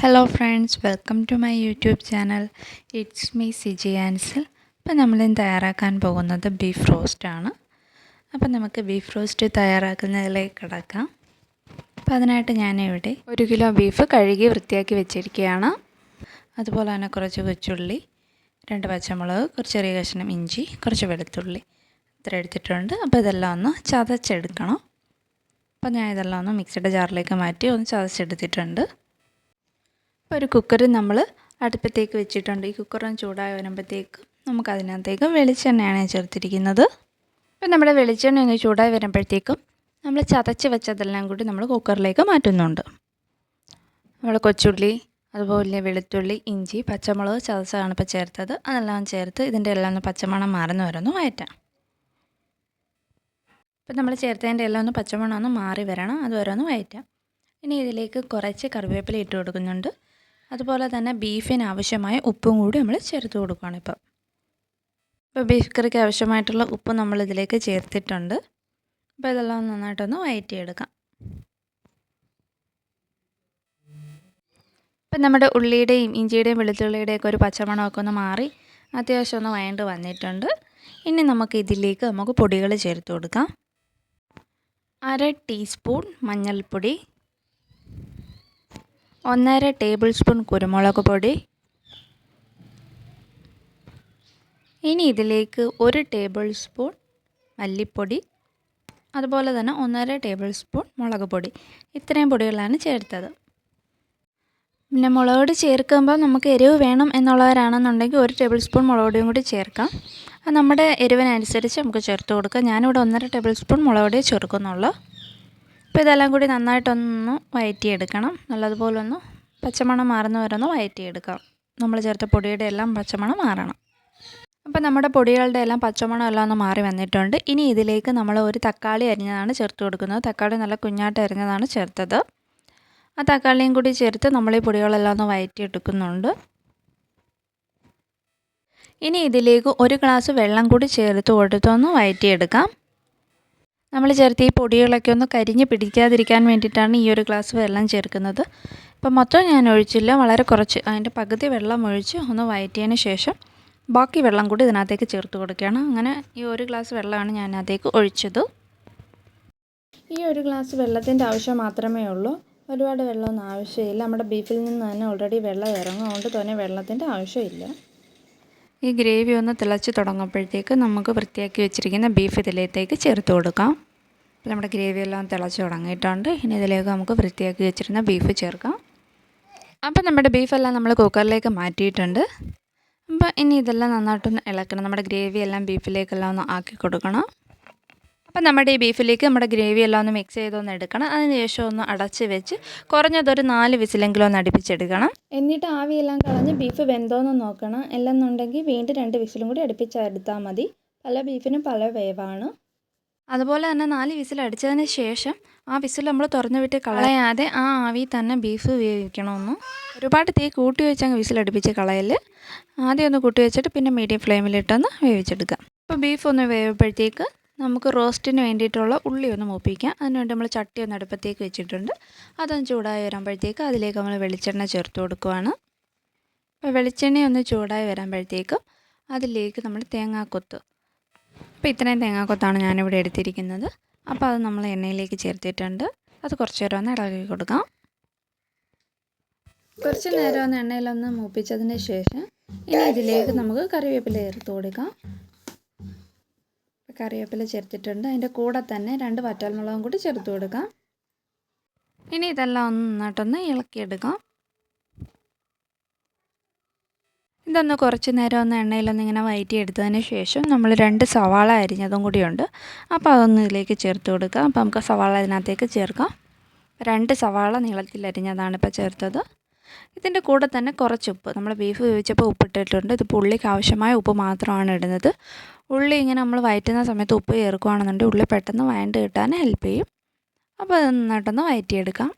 Hello friends welcome to my YouTube channel it's me Siji Ansil അപ്പോൾ നമ്മൾ തയ്യാറാക്കാൻ പോകുന്നത് ബീഫ് റോസ്റ്റ് ആണ്. അപ്പോൾ നമുക്ക് ബീഫ് റോസ്റ്റ് തയ്യാറാക്കുന്നതിലേക്ക് കിടക്കാം. അപ്പോൾ അതിനായിട്ട് ഞാനിവിടെ ഒരു കിലോ ബീഫ് കഴുകി വൃത്തിയാക്കി വെച്ചിരിക്കുകയാണ്. അതുപോലെ തന്നെ കുറച്ച് കൊച്ചുള്ളി രണ്ട് പച്ചമുളക് കുറച്ച് ചെറിയ കഷ്ണം ഇഞ്ചി കുറച്ച് വെളുത്തുള്ളി ഇത്ര എടുത്തിട്ടുണ്ട്. അപ്പോൾ ഇതെല്ലാം ഒന്ന് ചതച്ചെടുക്കണം. അപ്പോൾ ഞാൻ ഇതെല്ലാം ഒന്ന് മിക്സിയുടെ ജാറിലേക്ക് മാറ്റി ഒന്ന് ചതച്ചെടുത്തിട്ടുണ്ട്. ഒരു കുക്കർ നമ്മൾ അടുപ്പത്തേക്ക് വെച്ചിട്ടുണ്ട്. ഈ കുക്കറും ചൂടായി വരുമ്പോഴത്തേക്ക് നമുക്ക് അതിനകത്തേക്ക് വെളിച്ചെണ്ണയാണ് ചേർത്തിരിക്കുന്നത്. അപ്പോൾ നമ്മുടെ വെളിച്ചെണ്ണ ഒന്ന് ചൂടായി വരുമ്പോഴത്തേക്കും നമ്മൾ ചതച്ച് വെച്ചതെല്ലാം കൂടി നമ്മൾ കുക്കറിലേക്ക് മാറ്റുന്നുണ്ട്. നമ്മൾ കൊച്ചുള്ളി അതുപോലെ വെളുത്തുള്ളി ഇഞ്ചി പച്ചമുളക് ചതച്ചാണ് ഇപ്പോൾ ചേർത്തത്. അതെല്ലാം ചേർത്ത് ഇതിന്റെ എല്ലാം ഒന്ന് പച്ചമണം മാറുന്ന വരുന്നു വയറ്റാം ഇപ്പം നമ്മൾ ചേർത്തതിന്റെ എല്ലാം ഒന്ന് പച്ചമണം ഒന്ന് മാറി വരണം. അത് ഓരോന്ന് വയറ്റാം ഇനി ഇതിലേക്ക് കുറച്ച് കറിവേപ്പില ഇട്ട് കൊടുക്കുന്നുണ്ട്. അതുപോലെ തന്നെ ബീഫിന് ആവശ്യമായ ഉപ്പും കൂടി നമ്മൾ ചേർത്ത് കൊടുക്കുകയാണ് ഇപ്പം. ഇപ്പോൾ ബീഫ് കറിക്ക് ആവശ്യമായിട്ടുള്ള ഉപ്പ് നമ്മൾ ഇതിലേക്ക് ചേർത്തിട്ടുണ്ട്. അപ്പോൾ ഇതെല്ലാം നന്നായിട്ടൊന്ന് വയറ്റിയെടുക്കാം. ഇപ്പം നമ്മുടെ ഉള്ളിയുടെയും ഇഞ്ചിയുടെയും വെളുത്തുള്ളിയുടെയൊക്കെ ഒരു പച്ചമണമൊക്കെ ഒന്ന് മാറി അത്യാവശ്യം ഒന്ന് വയണ്ട് വന്നിട്ടുണ്ട്. ഇനി നമുക്ക് ഇതിലേക്ക് നമുക്ക് പൊടികൾ ചേർത്ത് കൊടുക്കാം. അര ടീസ്പൂൺ മഞ്ഞൾപ്പൊടി ഒന്നര ടേബിൾ സ്പൂൺ കുരുമുളക് പൊടി. ഇനി ഇതിലേക്ക് ഒരു ടേബിൾ സ്പൂൺ മല്ലിപ്പൊടി. അതുപോലെ തന്നെ ഒന്നര ടേബിൾ സ്പൂൺ മുളക് പൊടി. ഇത്രയും പൊടികളാണ് ചേർത്തത്. പിന്നെ മുളക് പൊടി ചേർക്കുമ്പോൾ നമുക്ക് എരിവ് വേണം എന്നുള്ളവരാണെന്നുണ്ടെങ്കിൽ ഒരു ടേബിൾ സ്പൂൺ മുളക് പൊടിയും കൂടി ചേർക്കാം. അത് നമ്മുടെ എരിവിനനുസരിച്ച് നമുക്ക് ചേർത്ത് കൊടുക്കാം. ഞാനിവിടെ ഒന്നര ടേബിൾ സ്പൂൺ മുളക് പൊടിയെ ചേർക്കുന്നുള്ളൂ. അപ്പോൾ ഇതെല്ലാം കൂടി നന്നായിട്ടൊന്ന് വയറ്റിയെടുക്കണം. നല്ലതുപോലെ ഒന്ന് പച്ചമണം മാറുന്ന വരെ ഒന്ന് വയറ്റിയെടുക്കാം നമ്മൾ ചേർത്ത പൊടിയുടെ എല്ലാം പച്ചമണം മാറണം. അപ്പോൾ നമ്മുടെ പൊടികളുടെ എല്ലാം പച്ചമണം എല്ലാം ഒന്ന് മാറി വന്നിട്ടുണ്ട്. ഇനി ഇതിലേക്ക് നമ്മൾ ഒരു തക്കാളി അരിഞ്ഞതാണ് ചേർത്ത് കൊടുക്കുന്നത്. തക്കാളി നല്ല കുഞ്ഞാട്ട് അരിഞ്ഞതാണ് ചേർത്തത്. ആ തക്കാളിയും കൂടി ചേർത്ത് നമ്മൾ ഈ പൊടികളെല്ലാം ഒന്ന് വയറ്റിയെടുക്കുന്നുണ്ട്. ഇനി ഇതിലേക്ക് ഒരു ഗ്ലാസ് വെള്ളം കൂടി ചേർത്ത് കൊടുത്തൊന്ന് വയറ്റിയെടുക്കാം. നമ്മൾ ചേർത്ത് ഈ പൊടികളൊക്കെ ഒന്ന് കരിഞ്ഞ് പിടിക്കാതിരിക്കാൻ വേണ്ടിയിട്ടാണ് ഈ ഒരു ഗ്ലാസ് വെള്ളം ചേർക്കുന്നത്. ഇപ്പം മൊത്തം ഞാൻ ഒഴിച്ചില്ല. വളരെ കുറച്ച്. അതിന്റെ പകുതി വെള്ളം ഒഴിച്ച് ഒന്ന് വയറ്റിയതിന് ശേഷം ബാക്കി വെള്ളം കൂടി ഇതിനകത്തേക്ക് ചേർത്ത് കൊടുക്കുകയാണ്. അങ്ങനെ ഈ ഒരു ഗ്ലാസ് വെള്ളമാണ് ഞാൻ അതിനകത്തേക്ക് ഒഴിച്ചത്. ഈ ഒരു ഗ്ലാസ് വെള്ളത്തിന്റെ ആവശ്യം മാത്രമേ ഉള്ളൂ. ഒരുപാട് വെള്ളമൊന്നും ആവശ്യമില്ല. നമ്മുടെ ബീഫിൽ നിന്ന് തന്നെ ഓൾറെഡി വെള്ളം ഇറങ്ങും. അതുകൊണ്ട് തന്നെ വെള്ളത്തിന്റെ ആവശ്യമില്ല. ഈ ഗ്രേവി ഒന്ന് തിളച്ച് തുടങ്ങുമ്പോഴത്തേക്ക് നമുക്ക് വൃത്തിയാക്കി വെച്ചിരിക്കുന്ന ബീഫ് ഇതിലേക്ക് ചേർത്ത് കൊടുക്കാം. അപ്പോൾ നമ്മുടെ ഗ്രേവി എല്ലാം തിളച്ച് തുടങ്ങിയിട്ടുണ്ട് ഇനി ഇതിലേക്ക് നമുക്ക് വൃത്തിയാക്കി വെച്ചിരുന്ന ബീഫ് ചേർക്കാം. അപ്പോൾ നമ്മുടെ ബീഫെല്ലാം നമ്മൾ കുക്കറിലേക്ക് മാറ്റിയിട്ടുണ്ട്. അപ്പോൾ ഇനി ഇതെല്ലാം നന്നായിട്ടൊന്ന് ഇളക്കണം. നമ്മുടെ ഗ്രേവി എല്ലാം ബീഫിലേക്കെല്ലാം ഒന്ന് ആക്കി കൊടുക്കണം. അപ്പോൾ നമ്മുടെ ഈ ബീഫിലേക്ക് നമ്മുടെ ഗ്രേവി എല്ലാം ഒന്ന് മിക്സ് ചെയ്തൊന്ന് എടുക്കണം. അതിന് ശേഷം ഒന്ന് അടച്ച് വെച്ച് കുറഞ്ഞതൊരു നാല് വിസിലെങ്കിലും ഒന്ന് അടുപ്പിച്ചെടുക്കണം. എന്നിട്ട് ആവിയെല്ലാം കളഞ്ഞ് ബീഫ് വെന്തോന്ന് നോക്കണം. എല്ലാം അല്ലെന്നുണ്ടെങ്കിൽ വീണ്ടും രണ്ട് വിസിലും കൂടി അടുപ്പിച്ചെടുത്താൽ മതി. പല ബീഫിനും പല വേവാണ്. അതുപോലെ തന്നെ നാല് വിസിൽ അടിച്ചതിന് ശേഷം ആ വിസിൽ നമ്മൾ തുറന്നു വിട്ട് കളയാതെ ആ ആവി തന്നെ ബീഫ് ഉപയോഗിക്കണമെന്ന്. ഒരുപാട് തീ കൂട്ടി വെച്ച് അങ്ങ് വിസിൽ അടുപ്പിച്ച് കളയൽ ആദ്യം ഒന്ന് കൂട്ടി വെച്ചിട്ട് പിന്നെ മീഡിയം ഫ്ലെയിമിലിട്ടൊന്ന് വേവിച്ചെടുക്കാം. അപ്പോൾ ബീഫ് ഒന്ന് വേവുമ്പോഴത്തേക്ക് നമുക്ക് റോസ്റ്റിന് വേണ്ടിയിട്ടുള്ള ഉള്ളി ഒന്ന് മൂപ്പിക്കാം. അതിനുവേണ്ടി നമ്മൾ ചട്ടി ഒന്ന് അടുപ്പത്തേക്ക് വെച്ചിട്ടുണ്ട്. അതൊന്ന് ചൂടായി വരുമ്പോഴത്തേക്ക് അതിലേക്ക് നമ്മൾ വെളിച്ചെണ്ണ ചേർത്ത് കൊടുക്കുവാണ്. അപ്പോൾ വെളിച്ചെണ്ണ ഒന്ന് ചൂടായി വരുമ്പോഴത്തേക്കും അതിലേക്ക് നമ്മൾ തേങ്ങാക്കൊത്ത് അപ്പോൾ ഇത്രയും തേങ്ങാക്കൊത്താണ് ഞാനിവിടെ എടുത്തിരിക്കുന്നത്. അപ്പോൾ അത് നമ്മൾ എണ്ണയിലേക്ക് ചേർത്തിട്ടുണ്ട്. അത് കുറച്ച് നേരം ഒന്ന് ഇളകി കൊടുക്കാം. കുറച്ച് നേരം ഒന്ന് എണ്ണയിലൊന്ന് മൂപ്പിച്ചതിന് ശേഷം ഇനി ഇതിലേക്ക് നമുക്ക് കറിവേപ്പില ചേർത്ത് കൊടുക്കാം. കറിവേപ്പില ചേർത്തിട്ടുണ്ട്. അതിന്റെ കൂടെ തന്നെ രണ്ട് വറ്റൽമുളകും കൂടി ചേർത്ത് കൊടുക്കാം. ഇനി ഇതെല്ലാം ഒന്ന് നന്നായിട്ടൊന്ന് ഇളക്കിയെടുക്കാം. ഇതൊന്ന് കുറച്ച് നേരം ഒന്ന് എണ്ണയിലൊന്ന് ഇങ്ങനെ വയറ്റി എടുത്തതിന് ശേഷം നമ്മൾ രണ്ട് സവാള അരിഞ്ഞതും കൂടിയുണ്ട്. അപ്പോൾ അതൊന്ന് ഇതിലേക്ക് ചേർത്ത് കൊടുക്കുക. അപ്പോൾ നമുക്ക് സവാള അതിനകത്തേക്ക് ചേർക്കാം. രണ്ട് സവാള നീളത്തിൽ അരിഞ്ഞതാണ് ഇപ്പോൾ ചേർത്തത്. ഇതിന്റെ കൂടെ തന്നെ കുറച്ച് ഉപ്പ്. നമ്മൾ ബീഫ് വേവിച്ചപ്പോൾ ഉപ്പിട്ടിട്ടുണ്ട്. ഇത് ഉള്ളിക്ക് ആവശ്യമായ ഉപ്പ് മാത്രമാണ് ഇടുന്നത്. ഉള്ളി ഇങ്ങനെ നമ്മൾ വയറ്റുന്ന സമയത്ത് ഉപ്പ് ചേർക്കുകയാണെന്നുണ്ടെങ്കിൽ ഉള്ളി പെട്ടെന്ന് വയണ്ട് കിട്ടാൻ ഹെൽപ്പ് ചെയ്യും. അപ്പോൾ അത് നന്നായിട്ടൊന്ന് വയറ്റിയെടുക്കാം.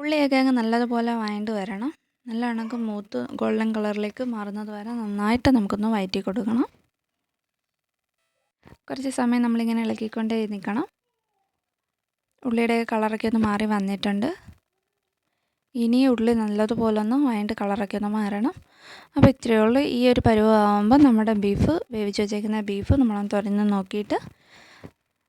ഉള്ളിയൊക്കെ അങ്ങ് നല്ലതുപോലെ വയണ്ട് വരണം. നല്ല കണക്ക് മൂത്ത് ഗോൾഡൻ കളറിലേക്ക് മാറുന്നത് വരെ നന്നായിട്ട് നമുക്കൊന്ന് വയറ്റി കൊടുക്കണം. കുറച്ച് സമയം നമ്മളിങ്ങനെ ഇളക്കിക്കൊണ്ടേ നിൽക്കണം ഉള്ളിയുടെ കളറൊക്കെ ഒന്ന് മാറി വന്നിട്ടുണ്ട്. ഇനി ഉള്ളി നല്ലതുപോലെ ഒന്ന് വയണ്ട് കളറൊക്കെ ഒന്ന് മാറണം. അപ്പോൾ ഇത്രയേ ഉള്ളൂ. ഈ ഒരു പരുവമാകുമ്പോൾ നമ്മുടെ ബീഫ് വേവിച്ച് വെച്ചേക്കുന്ന ബീഫ് നമ്മളൊന്ന് തുറന്ന് നോക്കിയിട്ട്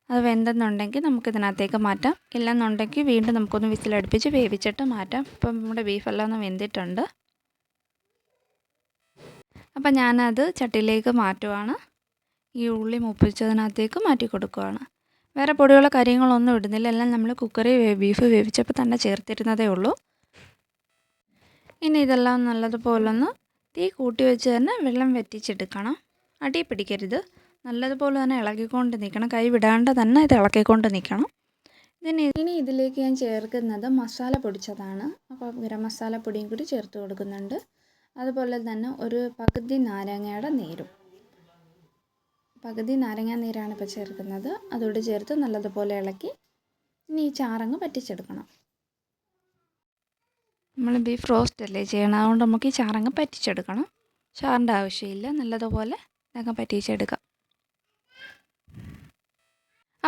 അത് വെന്തെന്നുണ്ടെങ്കിൽ നമുക്കിതിനകത്തേക്ക് മാറ്റാം. ഇല്ലെന്നുണ്ടെങ്കിൽ വീണ്ടും നമുക്കൊന്ന് വിസിലടുപ്പിച്ച് വേവിച്ചിട്ട് മാറ്റാം. ഇപ്പം നമ്മുടെ ബീഫെല്ലാം ഒന്ന് വെന്തിട്ടുണ്ട്. അപ്പം ഞാനത് ചട്ടിയിലേക്ക് മാറ്റുവാണ്. ഈ ഉള്ളി മുപ്പിച്ചതിനകത്തേക്ക് മാറ്റി കൊടുക്കുവാണ്. വേറെ പൊടികളോ കാര്യങ്ങളൊന്നും ഇടുന്നില്ല. എല്ലാം നമ്മൾ കുക്കറിൽ ബീഫ് വേവിച്ചപ്പോൾ തന്നെ ചേർത്തിരുന്നതേ ഉള്ളൂ. ഇനി ഇതെല്ലാം നല്ലതുപോലൊന്ന് തീ കൂട്ടി വെച്ച് തന്നെ വെള്ളം വറ്റിച്ചെടുക്കണം. അടി പിടിക്കരുത്. നല്ലതുപോലെ തന്നെ ഇളകിക്കൊണ്ട് നിൽക്കണം കൈ വിടാണ്ട് തന്നെ ഇത് ഇളക്കിക്കൊണ്ട് നിൽക്കണം ഇതിന് ഇനി ഇതിലേക്ക് ഞാൻ ചേർക്കുന്നത് മസാല പൊടിച്ചതാണ്. അപ്പോൾ ഗരം മസാല പൊടിയും കൂടി ചേർത്ത് കൊടുക്കുന്നുണ്ട്. അതുപോലെ തന്നെ ഒരു പകുതി നാരങ്ങയുടെ നീരും. പകുതി നാരങ്ങ നീരാണ് ഇപ്പോൾ ചേർക്കുന്നത്. അതോട് ചേർത്ത് നല്ലതുപോലെ ഇളക്കി ഇനി ഈ ചാറങ്ങ് പറ്റിച്ചെടുക്കണം. നമ്മൾ ബീഫ് റോസ്റ്റ് അല്ലേ ചെയ്യണം അതുകൊണ്ട് നമുക്ക് ഈ ചാറങ്ങ് പറ്റിച്ചെടുക്കണം. ചാറിന്റെ ആവശ്യമില്ല. നല്ലതുപോലെ ഇതൊക്കെ പറ്റിച്ചെടുക്കാം.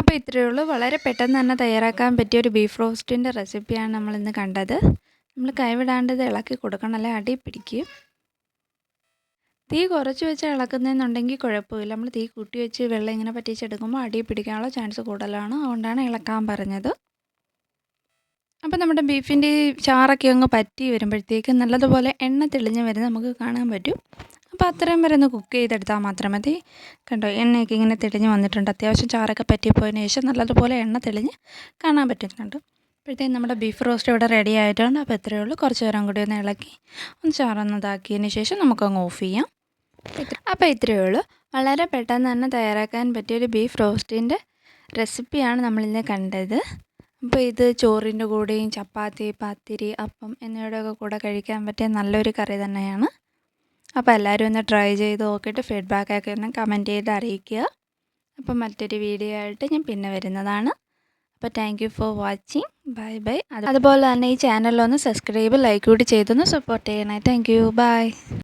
അപ്പോൾ ഇത്രയേ ഉള്ളൂ. വളരെ പെട്ടെന്ന് തന്നെ തയ്യാറാക്കാൻ പറ്റിയ ഒരു ബീഫ് റോസ്റ്റിന്റെ റെസിപ്പിയാണ് നമ്മൾ ഇന്ന് കണ്ടത്. നമ്മൾ കൈവിടാണ്ട് ഇത് ഇളക്കി കൊടുക്കണം. അല്ലെ അടി പിടിക്കും. തീ കുറച്ച് വെച്ച് ഇളക്കുന്നതെന്നുണ്ടെങ്കിൽ കുഴപ്പമില്ല. നമ്മൾ തീ കൂട്ടി വെച്ച് വെള്ളം ഇങ്ങനെ പറ്റിച്ചെടുക്കുമ്പോൾ അടി പിടിക്കാനുള്ള ചാൻസ് കൂടുതലാണ്. അതുകൊണ്ടാണ് ഇളക്കാൻ പറഞ്ഞത്. അപ്പോൾ നമ്മുടെ ബീഫിന്റെ ചാറൊക്കെ അങ്ങ് പറ്റി വരുമ്പോഴത്തേക്ക് നല്ലതുപോലെ എണ്ണ തെളിഞ്ഞ് വരുന്നത് നമുക്ക് കാണാൻ പറ്റും. അപ്പോൾ അത്രയും വരെ ഒന്ന് കുക്ക് ചെയ്തെടുത്താൽ മാത്രം മതി. കണ്ടോ എണ്ണയൊക്കെ ഇങ്ങനെ തെളിഞ്ഞ് വന്നിട്ടുണ്ട്. അത്യാവശ്യം ചാറൊക്കെ പറ്റിപ്പോയതിന് ശേഷം നല്ലതുപോലെ എണ്ണ തെളിഞ്ഞ് കാണാൻ പറ്റുന്നുണ്ട്. അപ്പോഴത്തേക്കും നമ്മുടെ ബീഫ് റോസ്റ്റ് ഇവിടെ റെഡി ആയിട്ടുണ്ട്. അപ്പോൾ ഇത്രയേ ഉള്ളൂ. കുറച്ച് നേരം കൂടി ഒന്ന് ഇളക്കി ഒന്ന് ചാറൊന്ന് ഇതാക്കിയതിന് ശേഷം നമുക്കങ്ങ് ഓഫ് ചെയ്യാം. അപ്പോൾ ഇത്രയേ ഉള്ളൂ. വളരെ പെട്ടെന്ന് തന്നെ തയ്യാറാക്കാൻ പറ്റിയൊരു ബീഫ് റോസ്റ്റിന്റെ റെസിപ്പിയാണ് നമ്മളിന്ന് കണ്ടത്. അപ്പോൾ ഇത് ചോറിന്റെ കൂടെയും ചപ്പാത്തി പാത്തിരി അപ്പം എന്നിവയുടെയൊക്കെ കൂടെ കഴിക്കാൻ പറ്റിയ നല്ലൊരു കറി തന്നെയാണ്. അപ്പോൾ എല്ലാവരും ഒന്ന് ട്രൈ ചെയ്ത് നോക്കിയിട്ട് ഫീഡ്ബാക്കൊക്കെ ഒന്ന് കമന്റ് ചെയ്ത് അറിയിക്കുക. അപ്പോൾ മറ്റൊരു വീഡിയോ ആയിട്ട് ഞാൻ പിന്നെ വരുന്നതാണ്. അപ്പോൾ thank you for watching bye bye അതുപോലെ തന്നെ ഈ ചാനലൊന്ന് സബ്സ്ക്രൈബ് ലൈക്ക് കൂടി ചെയ്തൊന്ന് സപ്പോർട്ട് ചെയ്യണേ. Thank you by